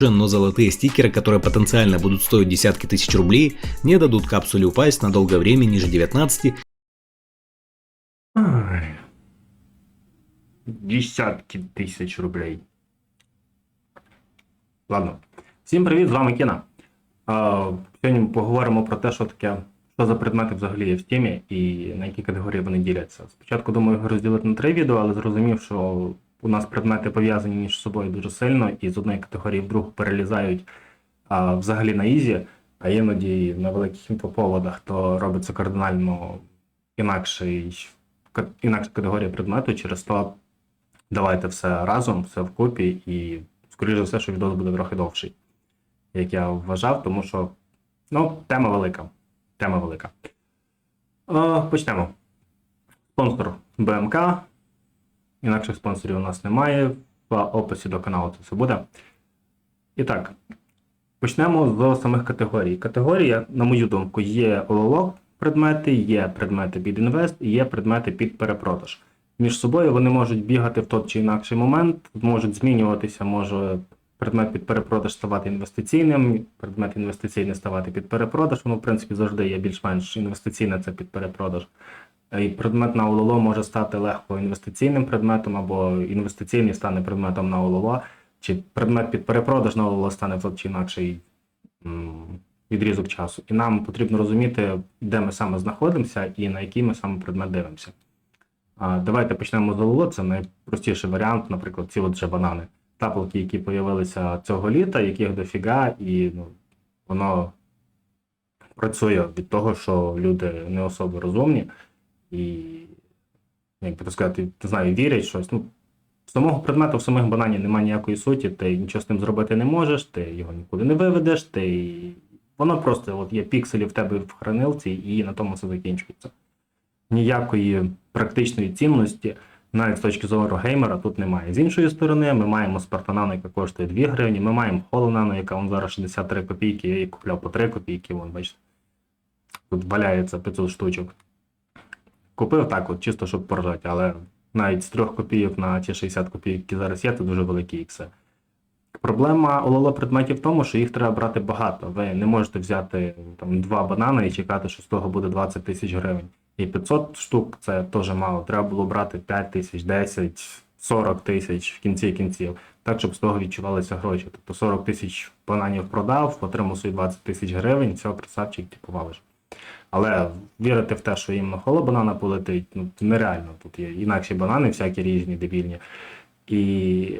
но золотые стикеры, которые потенциально будут стоить десятки тысяч рублей, не дадут капсуле упасть на долгое время ниже 19 Ай. Десятки тисяч рублей. Ладно. Всім привіт, з вами Кіна. А, Сьогодні поговоримо про те, що таке, що за предмети взагалі є в темі і на які категорії вони діляться. Спочатку думаю їх розділити на три відео, але зрозумів, що у нас предмети пов'язані між собою дуже сильно і з одної категорії в другу перелізають а, взагалі на ізі, а іноді на великих інфоповодах, то робиться кардинально інакший, інакша категорія предмету, через то давайте все разом, все вкупі, і скоріше за все, що відео буде трохи довший, як я вважав, тому що ну, тема велика. Тема велика. Почнемо. Спонсор БМК. Інакших спонсорів у нас немає. В описі до каналу це все буде. І так, почнемо з самих категорій. Категорія, на мою думку, є ОЛО предмети, є предмети під інвест і є предмети під перепродаж. Між собою вони можуть бігати в той чи інакший момент, можуть змінюватися, може предмет під перепродаж ставати інвестиційним, предмет інвестиційний ставати під перепродаж. Воно, в принципі, завжди є більш-менш інвестиційне, це під перепродаж. І предмет на ОЛО може стати легко інвестиційним предметом, або інвестиційний стане предметом на ОЛО, чи предмет під перепродаж на ОЛО стане в чи інакший відрізок часу. І нам потрібно розуміти, де ми саме знаходимося і на який ми саме предмет дивимося. Давайте почнемо з ОЛО. Це найпростіший варіант, наприклад, ці от же банани. Тапалки, які з'явилися цього літа, яких дофіга, і ну, воно працює від того, що люди не особо розумні і, як би так сказати, не знаю, вірять щось. Ну, самого предмету в самих банані немає ніякої суті, ти нічого з ним зробити не можеш, ти його нікуди не виведеш, ти... воно просто от є пікселі в тебе в хранилці, і на тому все закінчується. Ніякої практичної цінності, навіть з точки зору геймера, тут немає. З іншої сторони, ми маємо Спартанано, яка коштує 2 гривні, ми маємо Холонано, яка вон зараз 63 копійки, я її купляв по 3 копійки, вон, бачите. Тут валяється 500 штучок. Купив так, от, чисто щоб поржати, але навіть з 3 копійок на ті 60 копійок, які зараз є, це дуже великі ікси. Проблема ОЛО предметів в тому, що їх треба брати багато. Ви не можете взяти там два банани і чекати, що з того буде 20 тисяч гривень. І 500 штук це теж мало. Треба було брати 5 тисяч, 10, 40 тисяч в кінці кінців, так, щоб з того відчувалися гроші. Тобто 40 тисяч бананів продав, отримав свої 20 тисяч гривень, все, красавчик, типу, валиш. Але вірити в те, що їм на холо банана полетить, ну нереально. Тут є інакші банани, всякі різні, дебільні. І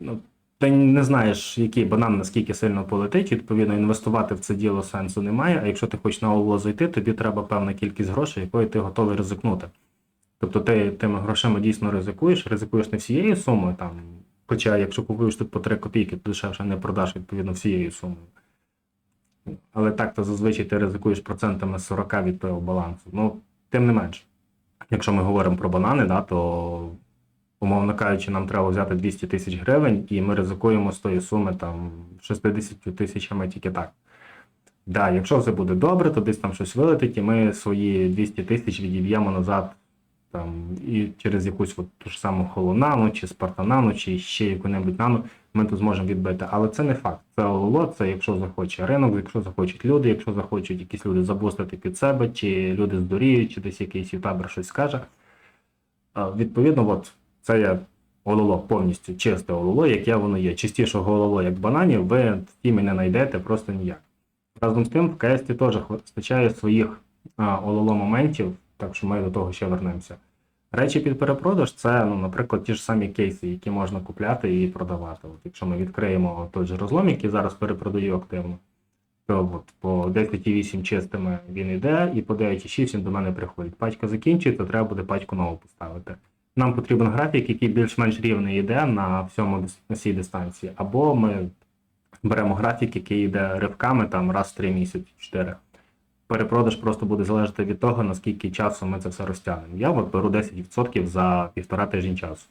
ну, ти не знаєш, який банан наскільки сильно полетить, відповідно, інвестувати в це діло сенсу немає. А якщо ти хочеш на ОЛО зайти, тобі треба певна кількість грошей, якої ти готовий ризикнути. Тобто ти тими грошима дійсно ризикуєш, ризикуєш не всією сумою, там, хоча якщо купуєш тут по 3 копійки, то дешевше не продаш відповідно всією сумою. Але так то зазвичай ти ризикуєш процентами 40 від твого балансу. Ну, тим не менш, якщо ми говоримо про банани, да, то, умовно кажучи, нам треба взяти 200 тисяч гривень, і ми ризикуємо з тої суми там 60 тисячами тільки так. Да, якщо все буде добре, то десь там щось вилетить, і ми свої 200 тисяч відіб'ємо назад там, і через якусь от ту ж саму холонану, чи спартанану, чи ще яку-небудь нану, ми тут зможемо відбити. Але це не факт. Це ОЛО, це якщо захоче ринок, якщо захочуть люди, якщо захочуть якісь люди забустити під себе, чи люди здуріють, чи десь якийсь ютабер щось скаже. Відповідно, от це є ОЛО повністю чисте ОЛО, яке воно є. Чистішого ОЛО, як бананів, ви в тімі не знайдете просто ніяк. Разом з тим, в КСТ теж вистачає своїх ОЛО моментів, так що ми до того ще вернемося. Речі під перепродаж це, ну, наприклад, ті ж самі кейси, які можна купляти і продавати. От Якщо ми відкриємо той же розлом, який зараз перепродаю активно, то от по 10,8 чистими він йде, і по 9,6 він до мене приходить. Пачка закінчується, треба буде пачку нову поставити. Нам потрібен графік, який більш-менш рівний йде на всьому на всій дистанції. Або ми беремо графік, який йде ривками там раз в 3 місяці, 4 перепродаж просто буде залежати від того, наскільки часу ми це все розтягнемо. Я от беру 10% за півтора тижні часу.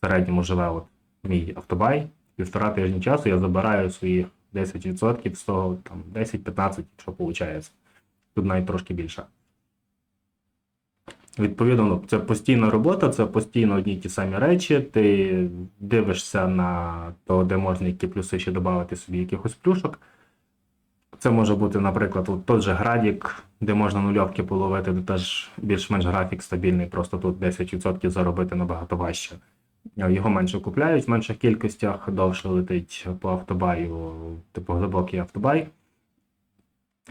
В середньому живе от мій автобай. Півтора тижні часу я забираю своїх 10% з того там 10-15, що виходить. Тут навіть трошки більше. Відповідно, ну, це постійна робота, це постійно одні й ті самі речі. Ти дивишся на то, де можна які плюси ще додати собі якихось плюшок. Це може бути, наприклад, от той же градік, де можна нульовки половити, де теж більш-менш графік стабільний, просто тут 10% заробити набагато важче. Його менше купляють в менших кількостях, довше летить по автобаю, типу глибокий автобай.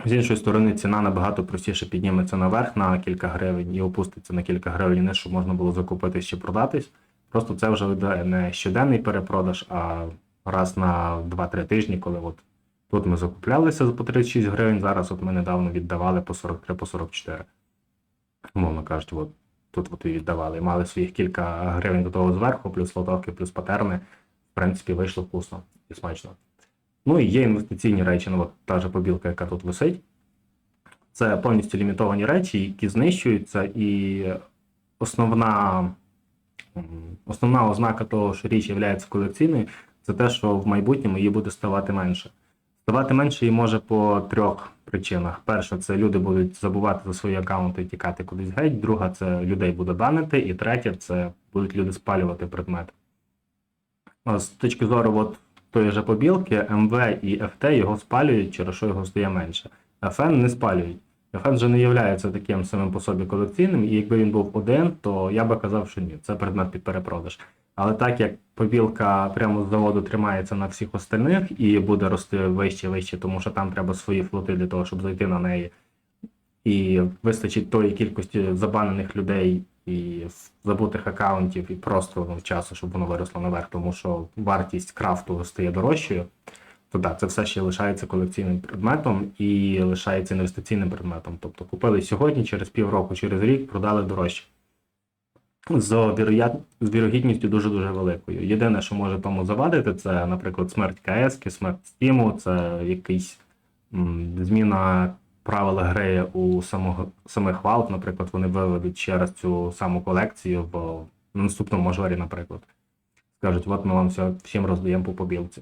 З іншої сторони, ціна набагато простіше підніметься наверх на кілька гривень і опуститься на кілька гривень вниз, щоб можна було закупитись чи продатись. Просто це вже не щоденний перепродаж, а раз на 2-3 тижні, коли от тут ми закуплялися по 36 гривень, зараз от ми недавно віддавали по 43 по 44. Умовно кажучи, от тут от і віддавали. Мали своїх кілька гривень до того зверху, плюс лотовки, плюс патерни. В принципі, вийшло вкусно і смачно. Ну і є інвестиційні речі, ну от та же побілка, яка тут висить. Це повністю лімітовані речі, які знищуються, і основна, основна ознака того, що річ є колекційною, це те, що в майбутньому її буде ставати менше. Ставати менше її може по трьох причинах. Перша, це люди будуть забувати за свої аккаунти і тікати кудись геть. Друга, це людей буде банити. І третя, це будуть люди спалювати предмети. З точки зору от, тої же побілки, МВ і ФТ його спалюють, через що його стає менше. ФН не спалюють. ФН вже не є таким самим по собі колекційним, і якби він був один, то я би казав, що ні, це предмет під перепродаж. Але так як побілка прямо з заводу тримається на всіх остальних і буде рости вище вище, тому що там треба свої флоти для того, щоб зайти на неї. І вистачить тої кількості забанених людей і забутих аккаунтів, і просто ну, часу, щоб воно виросло наверх, тому що вартість крафту стає дорожчою, то так, це все ще лишається колекційним предметом і лишається інвестиційним предметом. Тобто купили сьогодні, через півроку, через рік продали дорожче. З, вірогідністю дуже-дуже великою. Єдине, що може тому завадити, це, наприклад, смерть КС, смерть Стіму, це якийсь зміна правил гри у самого, самих Valve, наприклад, вони виведуть ще раз цю саму колекцію в на наступному мажорі, наприклад. Скажуть, от ми вам все, всім роздаємо по побілці.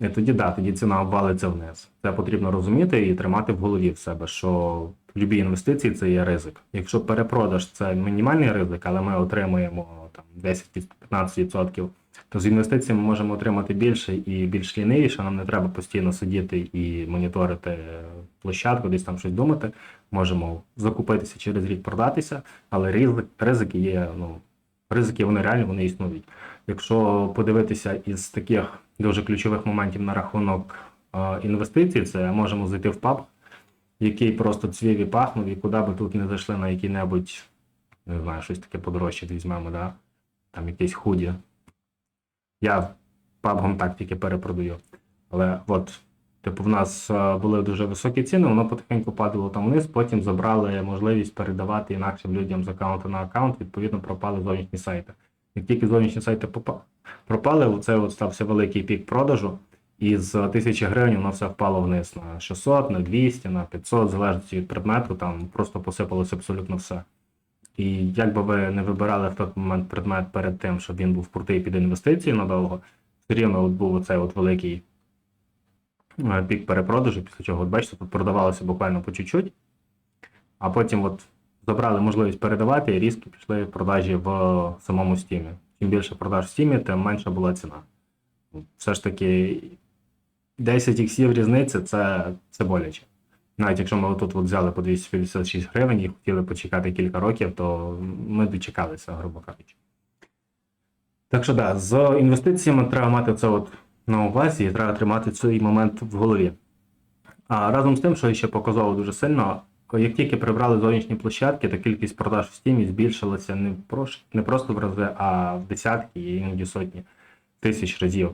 І тоді да, тоді ціна обвалиться вниз. Це потрібно розуміти і тримати в голові в себе, що в любій інвестиції це є ризик. Якщо перепродаж це мінімальний ризик, але ми отримуємо там 10-15%, то з інвестиціями ми можемо отримати більше і більш лінивіше. Нам не треба постійно сидіти і моніторити площадку, десь там щось думати. Можемо закупитися через рік продатися, але ризик, ризики є. Ну ризики вони реальні, вони існують. Якщо подивитися із таких дуже ключових моментів на рахунок інвестицій, це можемо зайти в паб, який просто цвів і пахнув, і куди би тут не зайшли на який-небудь, не знаю, щось таке подорожче візьмемо, да? там якесь худі. Я пабгом так тільки перепродаю. Але от, типу, в нас е, були дуже високі ціни, воно потихеньку падало там вниз, потім забрали можливість передавати інакшим людям з аккаунту на аккаунт, відповідно, пропали зовнішні сайти. Як тільки зовнішні сайти пропали, оце от стався великий пік продажу, і з 1000 гривень воно все впало вниз на 600, на 200, на 500, залежно від предмету, там просто посипалося абсолютно все. І як би ви не вибирали в той момент предмет перед тим, щоб він був крутий під інвестиції надовго, все рівно от був оцей от великий е, пік перепродажу, після чого, от бачите, тут продавалося буквально по чуть-чуть, а потім от забрали можливість передавати і різко пішли продажі в самому стімі. Чим більше продаж в стімі, тим менша була ціна. Все ж таки 10 іксів різниці це, це боляче. Навіть якщо ми отут от взяли по 256 гривень і хотіли почекати кілька років, то ми дочекалися, грубо кажучи. Так що да, з інвестиціями треба мати це от на увазі і треба тримати цей момент в голові. А разом з тим, що я ще показало дуже сильно, як тільки прибрали зовнішні площадки, то кількість продаж в стімі збільшилася не просто в рази, а в десятки і іноді сотні тисяч разів.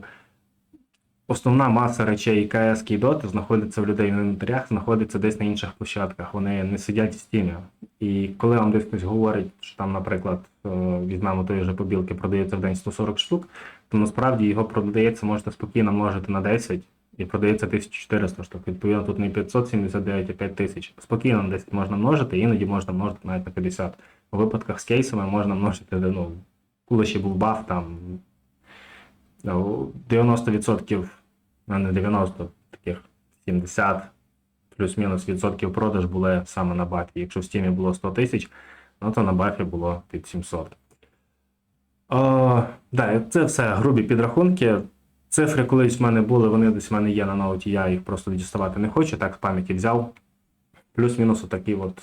Основна маса речей КС і доти знаходиться в людей в інвентарях, знаходиться десь на інших площадках. Вони не сидять в стімі. І коли вам десь хтось говорить, що там, наприклад, е, візьмемо тої же побілки, продається в день 140 штук, то насправді його продається, можете спокійно множити на 10 і продається 1400 штук. Відповідно, тут не 579, а 5000. Спокійно на 10 можна множити, іноді можна множити навіть на 50. У випадках з кейсами можна множити, ну, коли ще був баф, там ну, 90%, а не 90, таких 70 плюс-мінус відсотків продаж були саме на бафі. Якщо в стімі було 100 тисяч, Ну то на бафі було під 700. О, да, це все грубі підрахунки. Цифри колись в мене були, вони десь в мене є на ноуті, я їх просто діставати не хочу, так з пам'яті взяв. Плюс-мінус отакі от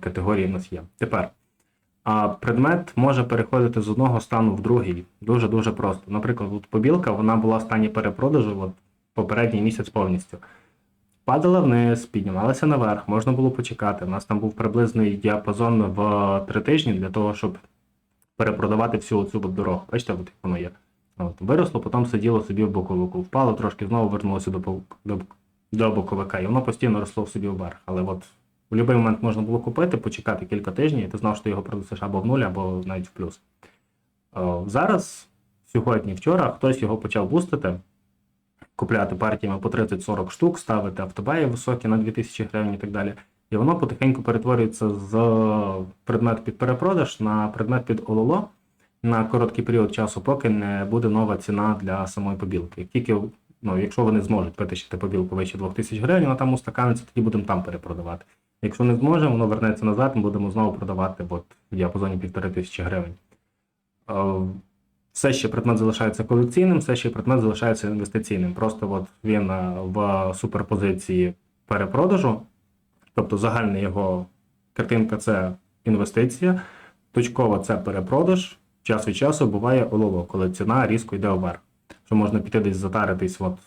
категорії в нас є. Тепер. А предмет може переходити з одного стану в другий. Дуже-дуже просто. Наприклад, от побілка вона була в стані перепродажу от, попередній місяць повністю. Падала вниз, піднімалася наверх, можна було почекати. У нас там був приблизний діапазон в три тижні для того, щоб перепродавати всю цю дорогу. Бачите, от як воно є. От, виросло, потім сиділо собі в боковику. Впало трошки, знову вернулося до, до, до боковика. І воно постійно росло в собі вверх. Але от в будь-який момент можна було купити, почекати кілька тижнів, і ти знав, що ти його продасиш або в нуль, або навіть в плюс. Е, Зараз, сьогодні, вчора, хтось його почав бустити, купляти партіями по 30-40 штук, ставити автобаї високі на 2000 гривень і так далі. І воно потихеньку перетворюється з предмет під перепродаж на предмет під ОЛОЛО на короткий період часу, поки не буде нова ціна для самої побілки. Тільки, ну, якщо вони зможуть витащити побілку вище 2000 гривень, вона там устаканиться, тоді будемо там перепродавати. Якщо не зможемо, воно вернеться назад, ми будемо знову продавати от, в діапазоні 1500 гривень. Все ще предмет залишається колекційним, все ще предмет залишається інвестиційним. Просто от він е, в суперпозиції перепродажу, тобто загальна його картинка це інвестиція, точкова це перепродаж. Час від часу буває олово, коли ціна різко йде вверх. Що можна піти десь затаритись, от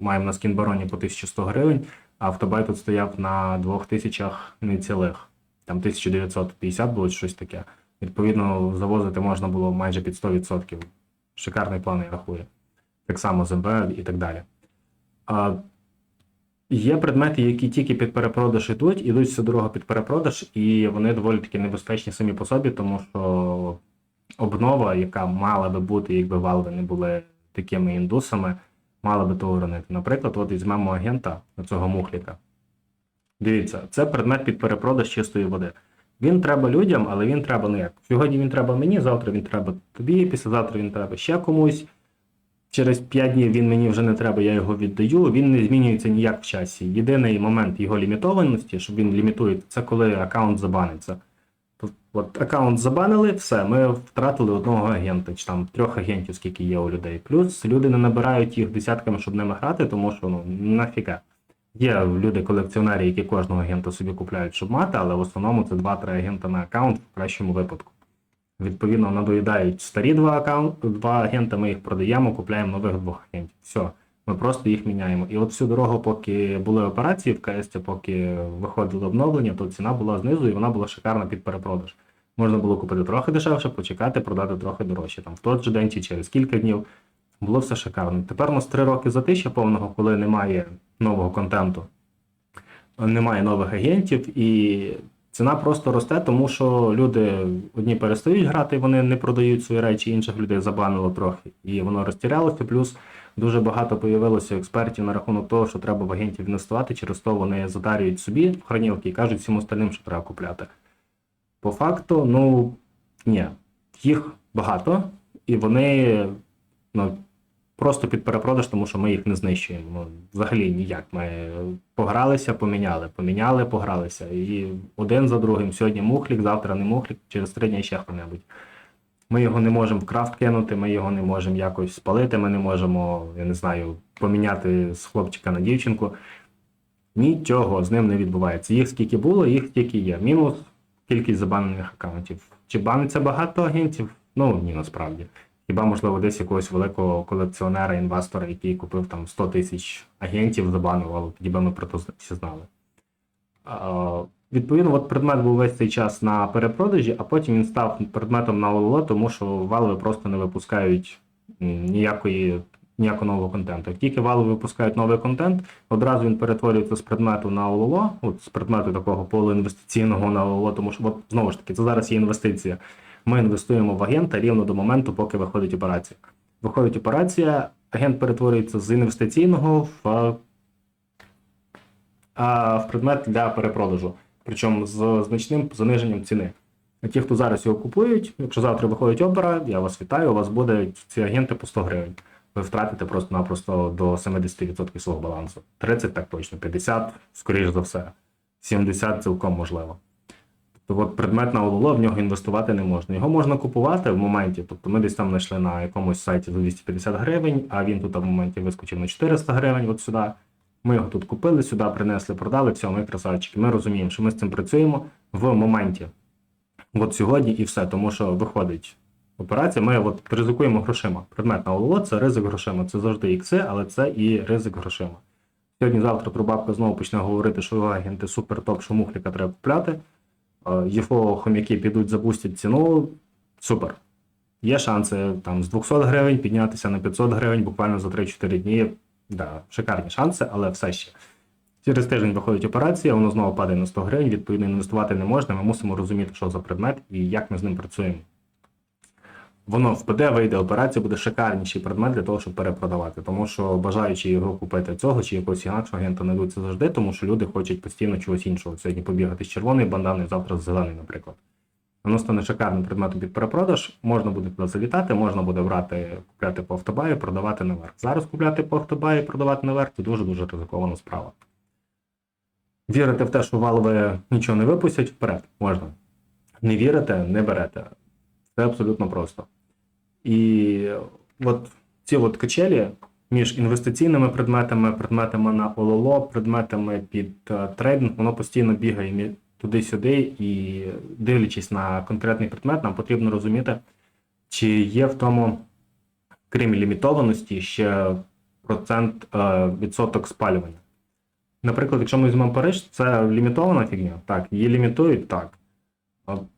маємо на скінбароні по 1100 гривень, а автобай тут стояв на 2000 не цілих, там 1950 було щось таке. Відповідно, завозити можна було майже під 100%. Шикарний план, я рахую. Так само ЗМБ і так далі. А, є предмети, які тільки під перепродаж ідуть, ідуть всю дорогу під перепродаж, і вони доволі таки небезпечні самі по собі, тому що обнова, яка мала би бути, якби валви не були такими індусами, мала би то уронити. Наприклад, от візьмемо агента цього мухліка. Дивіться, це предмет під перепродаж чистої води. Він треба людям, але він треба ну як. Сьогодні він треба мені, завтра він треба тобі, післязавтра він треба ще комусь. Через 5 днів він мені вже не треба, я його віддаю. Він не змінюється ніяк в часі. Єдиний момент його лімітованості, що він лімітує, це коли аккаунт забаниться. От аккаунт забанили, все, ми втратили одного агента, чи там трьох агентів, скільки є у людей. Плюс люди не набирають їх десятками, щоб ними грати, тому що ну нафіга. Є люди-колекціонери, які кожного агента собі купляють, щоб мати, але в основному це 2-3 агента на аккаунт в кращому випадку. Відповідно, надоїдають старі два аккаунт, два агента, ми їх продаємо, купляємо нових двох агентів. Все, ми просто їх міняємо. І от всю дорогу, поки були операції в КС, поки виходило обновлення, то ціна була знизу і вона була шикарна під перепродаж. Можна було купити трохи дешевше, почекати, продати трохи дорожче. Там в той же день чи через кілька днів було все шикарно. Тепер у нас три роки затища повного, коли немає нового контенту, немає нових агентів, і ціна просто росте, тому що люди одні перестають грати, вони не продають свої речі, інших людей забанило трохи. І воно розтірялося. Плюс дуже багато появилося експертів на рахунок того, що треба в агентів інвестувати, через то вони задарюють собі в хранілки і кажуть всім остальним, що треба купляти. По факту, ну ні, їх багато, і вони ну, просто під перепродаж, тому що ми їх не знищуємо. Ну, взагалі ніяк. Ми погралися, поміняли, поміняли, погралися. І один за другим. Сьогодні мухлік, завтра не мухлік, через три дні ще хто-небудь. Ми його не можемо в крафт кинути, ми його не можемо якось спалити, ми не можемо, я не знаю, поміняти з хлопчика на дівчинку. Нічого з ним не відбувається. Їх скільки було, їх стільки є. Мінус кількість забанених аккаунтів. Чи баниться багато агентів? Ну ні, насправді. Хіба, можливо, десь якогось великого колекціонера, інвестора, який купив там 100 тисяч агентів, забанив, але тоді би ми про це всі знали. Відповідно, от предмет був весь цей час на перепродажі, а потім він став предметом на ОЛО, тому що валви просто не випускають ніякої, ніякого нового контенту. Як тільки валви випускають новий контент, одразу він перетворюється з предмету на ОЛО, от з предмету такого полуінвестиційного на ОЛО, тому що от, знову ж таки, це зараз є інвестиція. Ми інвестуємо в агента рівно до моменту, поки виходить операція. Виходить операція, агент перетворюється з інвестиційного в, в предмет для перепродажу, причому з значним заниженням ціни. Ті, хто зараз його купують, якщо завтра виходить опера, я вас вітаю, у вас будуть ці агенти по 100 гривень. Ви втратите просто-напросто до 70% свого балансу. 30 так точно, 50, скоріш за все, 70 цілком можливо. То от предмет на ОЛО в нього інвестувати не можна. Його можна купувати в моменті. Тобто ми десь там знайшли на якомусь сайті за 250 гривень, а він тут в моменті вискочив на 400 гривень от сюди. Ми його тут купили, сюди принесли, продали, все, ми красавчики. Ми розуміємо, що ми з цим працюємо в моменті. От сьогодні і все, тому що виходить операція. Ми от ризикуємо грошима. Предмет на ОЛО це ризик грошима. Це завжди ікси, але це і ризик грошима. Сьогодні-завтра Трубабка знову почне говорити, що агенти супер топ, що мухліка треба купляти. Е, ЄФО хомяки підуть, запустять ціну. Супер. Є шанси там з 200 гривень піднятися на 500 гривень буквально за 3-4 дні. Да, шикарні шанси, але все ще. Через тиждень виходить операція, воно знову падає на 100 гривень, відповідно, інвестувати не можна. Ми мусимо розуміти, що за предмет і як ми з ним працюємо. Воно впаде, вийде операція, буде шикарніший предмет для того, щоб перепродавати. Тому що бажаючи його купити цього чи якогось інакшого агента це завжди, тому що люди хочуть постійно чогось іншого. Сьогодні побігати з червоної бандани, завтра з зеленої, наприклад. Воно стане шикарним предметом під перепродаж. Можна буде туди залітати, можна буде брати, купляти по автобаю, продавати наверх. Зараз купляти по автобаю, продавати наверх це дуже-дуже ризикована справа. Вірити в те, що Valve нічого не випустять, вперед, можна. Не вірите, не берете. Це абсолютно просто. І от ці от качелі між інвестиційними предметами, предметами на ОЛО, предметами під е, трейдинг, воно постійно бігає туди-сюди, і дивлячись на конкретний предмет, нам потрібно розуміти, чи є в тому, крім лімітованості, ще процент е, відсоток спалювання. Наприклад, якщо ми візьмемо Париж, це лімітована фігня. Так, її лімітують, так.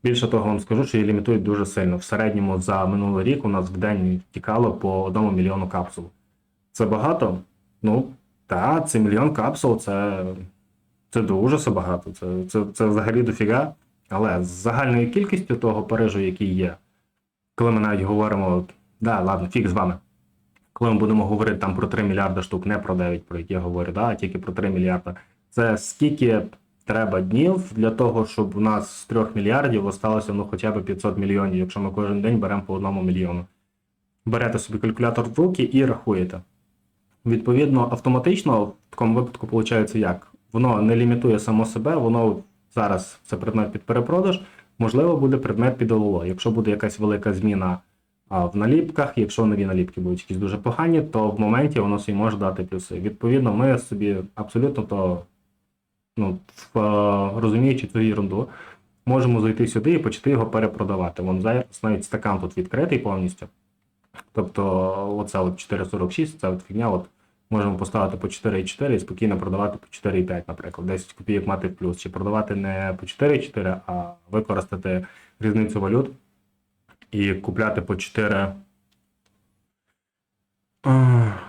Більше того, вам скажу, що її лімітують дуже сильно. В середньому за минулий рік у нас в день тікало по одному мільйону капсул. Це багато? Ну, так, це мільйон капсул, це, це дуже багато. Це, це, це взагалі дофіга. Але з загальною кількістю того Парижу, який є, коли ми навіть говоримо, да, ладно, фіг з вами. Коли ми будемо говорити там про 3 мільярди штук, не про 9, про які я говорю, да, а тільки про 3 мільярди. Це скільки треба днів для того, щоб у нас з 3 мільярдів осталося ну хоча б 500 мільйонів, якщо ми кожен день беремо по одному мільйону. Берете собі калькулятор в руки і рахуєте. Відповідно, автоматично в такому випадку виходить як? Воно не лімітує само себе, воно зараз це предмет під перепродаж, можливо, буде предмет під ОЛО. Якщо буде якась велика зміна а, в наліпках, якщо нові наліпки будуть якісь дуже погані, то в моменті воно собі може дати плюси. Відповідно, ми собі абсолютно то ну, е, розуміючи цю ерунду, можемо зайти сюди і почати його перепродавати. Вон зараз навіть стакан тут відкритий повністю. Тобто, оце от 4,46, це от фігня, от можемо поставити по 4,4 і спокійно продавати по 4,5, наприклад, 10 копійок мати в плюс. Чи продавати не по 4,4, а використати різницю валют і купляти по 4.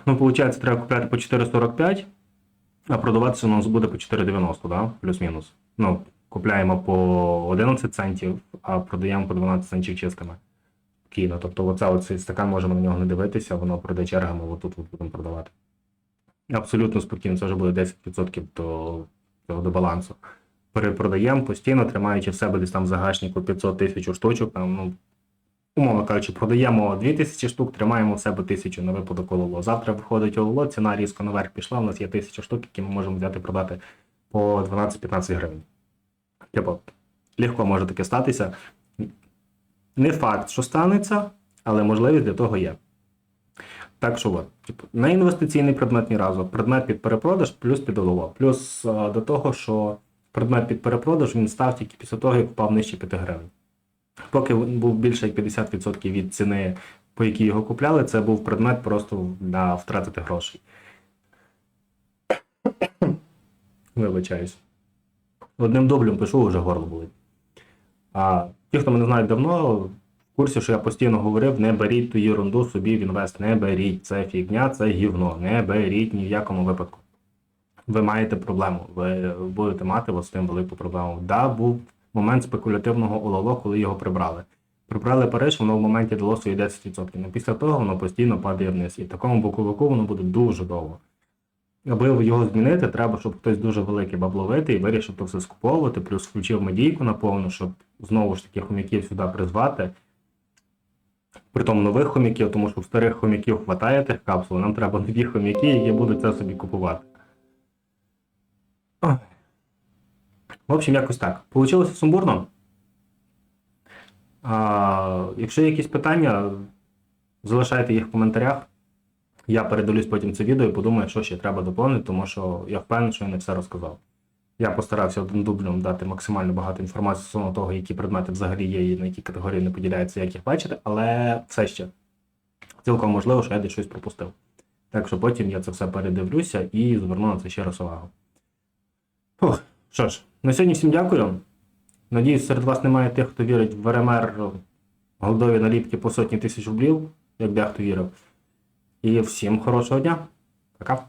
Ну, виходить, треба купляти по 4,45. А продаватися у нас буде по 4,90, да? плюс-мінус. Ну, купляємо по 11 центів, а продаємо по 12 центів чистими. Спокійно. Тобто оце оцей стакан можемо на нього не дивитися, воно пройде чергами, отут от будемо продавати. Абсолютно спокійно, це вже буде 10% до, до, до балансу. Перепродаємо постійно, тримаючи в себе десь там в загашнику 500 тисяч штучок, там, ну, умовно кажучи, продаємо 2000 штук, тримаємо в себе 1000 на випадок ОЛО. Завтра виходить ОЛО, ціна різко наверх пішла, у нас є 1000 штук, які ми можемо взяти продати по 12-15 гривень. Типу, легко може таке статися. Не факт, що станеться, але можливість для того є. Так що от, типу, не інвестиційний предмет ні разу, предмет під перепродаж плюс під ОЛО. Плюс а, до того, що предмет під перепродаж він став тільки після того, як впав нижче 5 гривень. Поки він був більше як 50% від ціни, по якій його купляли, це був предмет просто на втратити грошей. Вибачаюсь. Одним дублем пишу, вже горло болить. А ті, хто мене знають давно, в курсі, що я постійно говорив, не беріть ту ерунду собі в інвест, не беріть. Це фігня, це гівно. Не беріть ні в якому випадку. Ви маєте проблему. Ви будете мати з тим велику проблему. Да, був момент спекулятивного ОЛО, коли його прибрали. Прибрали Париж, воно в моменті дало свої 10%. Але після того воно постійно падає вниз. І такому боковику воно буде дуже довго. Аби його змінити, треба, щоб хтось дуже великий бабловитий і вирішив то все скуповувати, плюс включив медійку наповну, щоб знову ж таки хомяків сюди призвати. Притом нових хомяків, тому що в старих хомяків хватає тих капсул, нам треба нові хомяки, які будуть це собі купувати. В общем, якось так. Получилося сумбурно. А, якщо є якісь питання, залишайте їх в коментарях. Я передивлюсь потім це відео і подумаю, що ще треба доповнити, тому що я впевнений, що я не все розказав. Я постарався одним дублем дати максимально багато інформації стосовно того, які предмети взагалі є і на які категорії не поділяються, як їх бачити, але все ще цілком можливо, що я десь щось пропустив. Так що потім я це все передивлюся і зверну на це ще раз увагу. Фух, що ж, на сьогодні всім дякую. Надіюсь, серед вас немає тих, хто вірить в РМР голдові наліпки по сотні тисяч рублів, як дехто вірив. І всім хорошого дня. Пока.